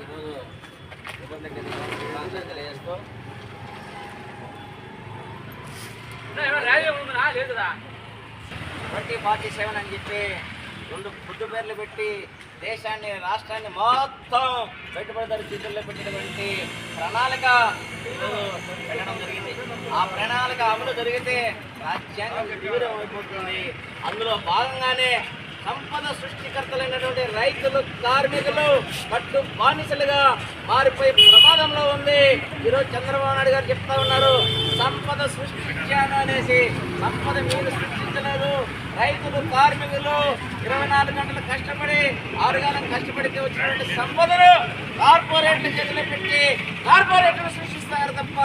ఈరోజు రిపబ్లిక్ తెలియజేస్తూ. Twenty forty seven అని చెప్పి రెండు ఫుడ్ పేర్లు పెట్టి దేశాన్ని రాష్ట్రాన్ని మొత్తం పెట్టుబడిదారు చేతుల్లో పెట్టినటువంటి ప్రణాళిక పెట్టడం జరిగింది. ఆ ప్రణాళిక అమలు జరిగితే రాజ్యాంగం తీవ్రం అయిపోతుంది అందులో భాగంగానే సంపద సృష్టికర్తలైనటువంటి రైతులు కార్మికులు పట్టు బానిసలుగా మారిపోయే ప్రమాదంలో ఉంది. ఈరోజు చంద్రబాబు నాయుడు గారు చెప్తా ఉన్నారు సంపద సృష్టించాను అనేసి. సంపద మీరు సృష్టించలేదు. రైతులు కార్మికులు ఇరవై నాలుగు గంటలు కష్టపడి ఆరుగాలం కష్టపడితే వచ్చినటువంటి సంపదను కార్పొరేట్ల చేతిలో పెట్టి కార్పొరేట్లు సృష్టిస్తారు తప్ప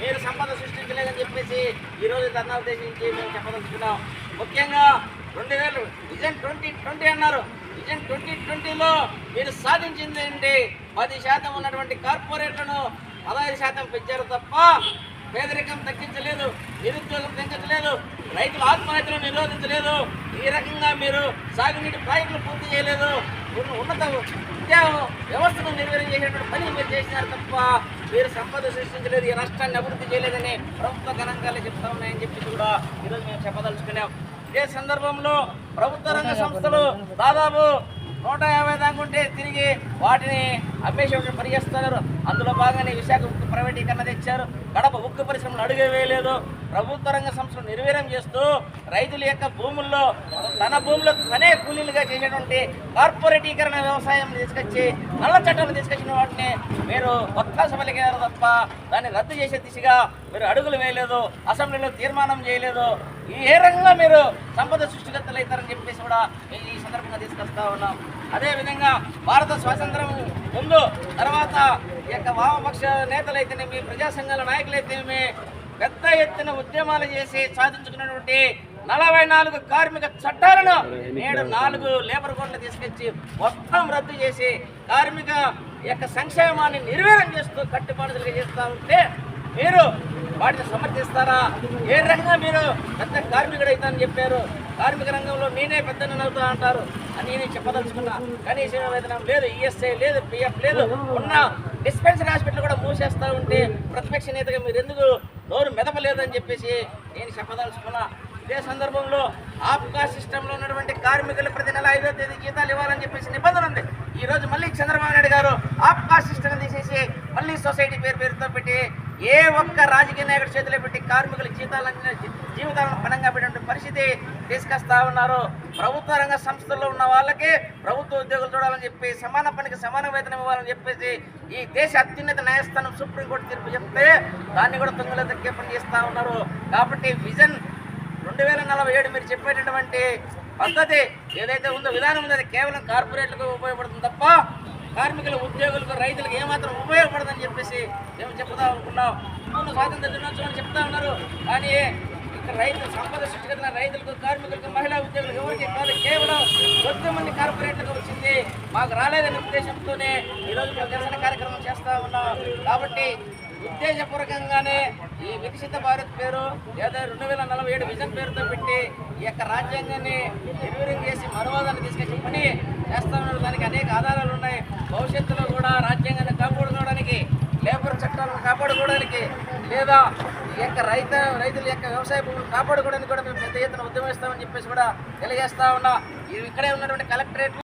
మీరు సంపద సృష్టించలేదని చెప్పేసి ఈరోజు ధర్నా ఉద్దేశించి మేము చెప్పదలుచుకున్నాం. ముఖ్యంగా రెండు వేలు విజన్ ట్వంటీ ట్వంటీ అన్నారు. విజన్ ట్వంటీ ట్వంటీలో మీరు సాధించింది ఏంటి? పది శాతం ఉన్నటువంటి కార్పొరేట్లను పదహైదు శాతం పెంచారు తప్ప పేదరికం తగ్గించలేదు నిరుద్యోగం తగ్గించలేదు రైతుల ఆత్మహత్యలు నిరోధించలేదు. ఈ రకంగా మీరు సాగునీటి ప్రాజెక్టులు పూర్తి చేయలేదు. ఉన్నత విద్యా వ్యవస్థను నిర్వహణ చేసేటువంటి పని మీరు చేసినారు తప్ప మీరు సంపద సృష్టించలేదు ఈ రాష్ట్రాన్ని అభివృద్ధి చేయలేదని ప్రభుత్వ గణాంకాలు చెప్తా ఉన్నాయని చెప్పి కూడా ఈరోజు మేము చెప్పదలుచుకున్నాం. ఏ సందర్భంలో ప్రభుత్వ రంగ సంస్థలు దాదాపు నూట యాభై దాకా ఉంటే తిరిగి వాటిని అమ్మేసేటువంటి పని చేస్తున్నారు. అందులో భాగంగానే విశాఖ ఉక్కు ప్రైవేటీకరణ తెచ్చారు. కడప ఉక్కు పరిశ్రమలు అడుగే వేయలేదు. ప్రభుత్వ రంగ సంస్థలు నిర్వీర్యం చేస్తూ రైతుల యొక్క భూముల్లో తన భూముల్లో తనే కూలీలుగా చేసేటువంటి కార్పొరేటీకరణ వ్యవసాయం తీసుకొచ్చి నల్ల చట్టాలు తీసుకొచ్చిన వాటిని మీరు కొత్త సభలిగారు తప్ప దాన్ని రద్దు చేసే దిశగా మీరు అడుగులు వేయలేదు అసెంబ్లీలో తీర్మానం చేయలేదు. ఏ రంగంలో మీరు సంపద సృష్టికర్తలు అవుతారని చెప్పేసి కూడా మేము ఈ సందర్భంగా తీసుకొస్తా ఉన్నాం. అదేవిధంగా భారత స్వాతంత్రం ముందు తర్వాత ఈ యొక్క వామపక్ష నేతలైతేనేమి ప్రజా సంఘాల నాయకులైతేనేమి పెద్ద ఎత్తున ఉద్యమాలు చేసి సాధించుకున్నటువంటి నలభై నాలుగు కార్మిక చట్టాలను నేడు నాలుగు లేబర్ కోడ్లు తీసుకొచ్చి మొత్తం రద్దు చేసి కార్మిక యొక్క సంక్షేమాన్ని నిర్వీర్యం చేస్తూ కట్టుబాటులుగా చేస్తూ ఉంటే మీరు వాటిని సమర్థిస్తారా? ఏ రకంగా మీరు పెద్ద కార్మికుడు అవుతానని చెప్పారు? కార్మిక రంగంలో నేనే పెద్దని అవుతా అంటారు. అని నేను చెప్పదలుచుకున్నా. కనీస వేతనం లేదు ఈఎస్ఐ లేదు పిఎఫ్ లేదు ఉన్న డిస్పెన్సరీ హాస్పిటల్ కూడా మూసేస్తా ఉంటే ప్రతిపక్ష నేతగా మీరు ఎందుకు నోరు మెదపలేదని చెప్పేసి నేను చెప్పదలుచుకున్నా. ఇదే సందర్భంలో ఆప్కా సిస్టంలో ఉన్నటువంటి కార్మికులు ప్రతి నెల ఐదో తేదీ జీతాలు ఇవ్వాలని చెప్పేసి నిబంధన ఉంది. ఈ రోజు మళ్ళీ చంద్రబాబు నాయుడు గారు ఆప్కా సిస్టమ్ తీసేసి మళ్ళీ సొసైటీ పేరు పేరుతో పెట్టి ఏ ఒక్క రాజకీయ నాయకుడి చేతిలో పెట్టి కార్మికుల జీతాలన్నీ జీవితాలను పణంగా పెట్టిన పరిస్థితి తీసుకొస్తా ఉన్నారు ప్రభుత్వ రంగ సంస్థల్లో ఉన్న వాళ్ళకి ప్రభుత్వ ఉద్యోగులు చూడాలని చెప్పి సమాన పనికి సమాన వేతనం ఇవ్వాలని చెప్పేసి ఈ దేశ అత్యున్నత న్యాయస్థానం సుప్రీంకోర్టు తీర్పు చెప్తే దాన్ని కూడా తుంగలో తగ్గే పని చేస్తూ ఉన్నారు. కాబట్టి విజన్ రెండు వేల నలభై ఏడు మీరు చెప్పేటటువంటి పద్ధతి ఏదైతే ఉందో విధానం ఉందో కేవలం కార్పొరేట్లకు ఉపయోగపడుతుంది తప్ప కార్మికుల ఉద్యోగులకు రైతులకు ఏమాత్రం ఉపయోగపడదని చెప్పేసి మేము చెప్తా అనుకున్నాం. అవును స్వాతంత్ర దినోత్సవం అని చెప్తా ఉన్నారు. కానీ ఇక్కడ సంపద సృష్టికరణ రైతులకు కార్మికులకు మహిళా ఉద్యోగులకు ఎవరికి కాదు కేవలం కొద్ది మంది కార్పొరేట్లకు వచ్చింది. మాకు రాలేదనే ఉద్దేశంతోనే ఈరోజు మేము నిరసన కార్యక్రమం చేస్తూ ఉన్నాం. కాబట్టి ఉద్దేశపూర్వకంగానే ఈ వికసిత భారత్ పేరు లేదా రెండు వేల నలభై ఏడు విజన్ పేరుతో పెట్టి ఈ యొక్క రాజ్యాంగాన్ని నిర్వీర్యం చేసి మనువాదాన్ని తీసుకొచ్చి పని చేస్తా ఉన్నారు దానికి అనేక ఆధారాలు ఉన్నాయి భవిష్యత్తులో కూడా రాజ్యాంగాన్ని కాపాడుకోవడానికి లేబర్ చట్టాలను కాపాడుకోవడానికి లేదా ఈ యొక్క రైత రైతుల యొక్క వ్యవసాయ భూములు కాపాడుకోవడానికి కూడా మేము పెద్ద ఎత్తున ఉద్యమిస్తామని చెప్పేసి కూడా తెలియజేస్తా ఉన్నా. ఇక్కడే ఉన్నటువంటి కలెక్టరేట్